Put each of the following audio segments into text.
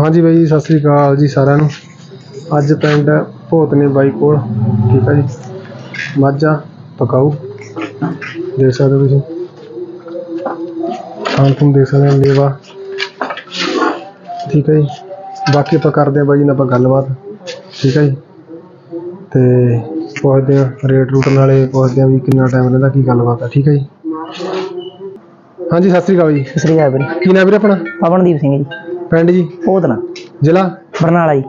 ਹਾਂਜੀ ਬਾਈ ਜੀ ਸਤਿ ਸ੍ਰੀ ਅਕਾਲ ਜੀ ਸਾਰਿਆਂ ਨੂੰ। ਅੱਜ ਪਿੰਡ ਭੋਤਨੇ ਬਾਈ ਕੋਲ ਠੀਕ ਆ ਜੀ। ਮਾਝਾ ਪਕਾਊ। ਦੇਖ ਸਕਦੇ ਹੋ ਤੁਸੀਂ। ਖਾਣ ਤੁਹਾਨੂੰ ਦੇਖ ਸਕਦੇ ਹੋ ਲੇਵਾ ਠੀਕ ਹੈ ਜੀ। ਬਾਕੀ ਆਪਾਂ ਕਰਦੇ ਹਾਂ ਬਾਈ ਜੀ ਨਾਲ ਆਪਾਂ ਗੱਲਬਾਤ। ਠੀਕ ਹੈ ਜੀ। ਤੇ ਪੁੱਛਦੇ ਹਾਂ ਰੇਟ ਰੂਟ ਨਾਲੇ ਪੁੱਛਦੇ ਹਾਂ ਵੀ ਕਿੰਨਾ ਟਾਈਮ ਰਹਿੰਦਾ ਕੀ ਗੱਲਬਾਤ ਆ ਠੀਕ ਹੈ ਜੀ। ਹਾਂਜੀ ਸਤਿ ਸ੍ਰੀ ਅਕਾਲ ਜੀ। ਸਤਿ ਸ੍ਰੀ ਅਕਾਲ ਵੀਰੇ। ਕੀ ਨਾਮ ਵੀਰੇ ਆਪਣਾ? ਪਵਨਦੀਪ ਸਿੰਘ ਜੀ। ਪਿੰਡ ਜੀ? ਪੋਦਨਾ ਜ਼ਿਲ੍ਹਾ? ਬਰਨਾਲਾ ਜੀ।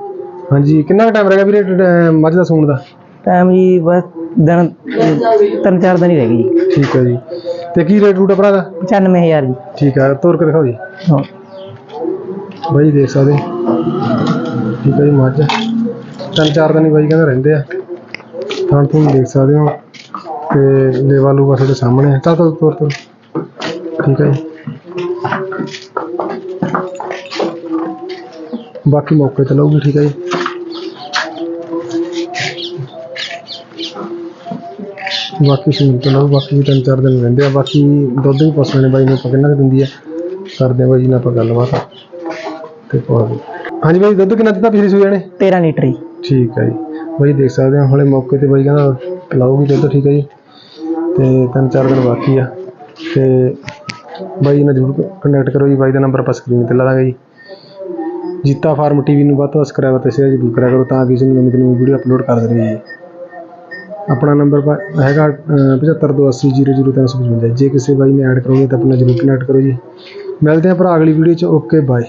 ਹਾਂਜੀ ਕਿੰਨਾ ਟਾਈਮ ਰਹਿ ਗਿਆ ਵੀਰੇ ਮੱਝ ਦਾ ਸੂਣ ਦਾ? ਟਾਈਮ ਜੀ ਬਸ ਦਿਨ ਤਿੰਨ ਚਾਰ ਦਿਨ ਹੀ ਰਹਿ ਗਏ ਜੀ। ਠੀਕ ਹੈ ਜੀ। ਤੇ ਕੀ ਰੇਟ ਰੂਟ ਆ ਭਰਾ ਦਾ? 95000 ਜੀ। ਠੀਕ ਹੈ ਤੋਰ ਕੇ ਦਿਖਾਓ ਜੀ। ਹਾਂ। ਬਾਈ ਦੇਖ ਸਕਦੇ ਠੀਕ ਹੈ ਜੀ ਮੱਝ। ਤਿੰਨ ਚਾਰ ਦਿਨ ਹੀ ਬਾਈ ਕਹਿੰਦੇ ਰਹਿੰਦੇ ਆ। ਤਾਂ ਤੁਸੀਂ ਦੇਖ ਸਕਦੇ ਹੋ। ਤੇ ਲੇਵਾ ਲੂਗਾ ਤੁਹਾਡੇ ਸਾਹਮਣੇ ਤਾਂ ਤੋਰ ਤੋਰ। ਠੀਕ ਹੈ ਜੀ। ਬਾਕੀ ਮੌਕੇ ਤੇ ਲਊਗੀ ਠੀਕ ਹੈ ਜੀ। ਬਾਕੀ ਸੂਣ ਤੇ ਲਊ ਬਾਕੀ ਵੀ ਤਿੰਨ ਚਾਰ ਦਿਨ ਰਹਿੰਦੇ ਆ ਬਾਕੀ ਦੁੱਧ ਵੀ ਪੁੱਛ ਲੈਣੇ ਬਾਈ ਨੂੰ ਆਪਾਂ ਕਿੰਨਾ ਕੁ ਦਿੰਦੀ ਆ। ਕਰਦੇ ਆ ਬਾਈ ਜੀ ਨਾਲ ਆਪਾਂ ਗੱਲਬਾਤ। ਤੇ ਪਾ ਦਿਓ। ਹਾਂਜੀ ਬਾਈ ਦੁੱਧ ਕਿੰਨਾ ਦਿੱਤਾ ਪਿਛਲੀ ਸੂਈ ਨੇ? 13 ਲੀਟਰ ਜੀ। ਠੀਕ ਹੈ ਜੀ। ਬਾਈ ਦੇਖ ਸਕਦੇ ਹੋ ਹੁਣੇ ਮੌਕੇ ਤੇ ਬਾਈ ਕਹਿੰਦਾ ਲਾਊਗੀ ਦੁੱਧ ਠੀਕ ਹੈ ਜੀ। ਤੇ ਤਿੰਨ ਚਾਰ ਦਿਨ ਬਾਕੀ ਆ। ਤੇ ਬਾਈ ਨਾਲ ਜ਼ਰੂਰ ਕੰਟੈਕਟ ਕਰੋ ਜੀ ਬਾਈ ਦਾ ਨੰਬਰ ਆਪਾਂ ਸਕਰੀਨ ਤੇ ਲਾ ਦਾਂਗੇ ਜੀ। ਜੀਤਾ ਫਾਰਮ ਟੀਵੀ ਨੂੰ ਵੱਧ ਤੋਂ ਵੱਧ ਸਬਸਕ੍ਰਾਈਬਰ ਤੇ ਸ਼ੇਅਰ ਜ਼ਰੂਰ ਕਰਿਆ ਕਰੋ ਤਾਂ ਕਿ ਇਸ ਨੂੰ ਨਵੀਂ ਤੋਂ ਨਵੀਂ ਵੀਡੀਓ ਅਪਲੋਡ ਕਰਦੇ ਰਹੀਏ ਆਪਣਾ ਨੰਬਰ ਹੈਗਾ ਅਹ, 7528000355 ਜੇ ਕਿਸੇ ਬਾਈ ਨੇ ਐਡ ਕਰੋਗੇ ਤਾਂ ਆਪਣਾ ਜ਼ਰੂਰ ਕਨੈਕਟ ਕਰੋ ਜੀ। ਮਿਲਦੇ ਹਾਂ ਭਰਾ ਅਗਲੀ ਵੀਡੀਓ 'ਚ। Okay bye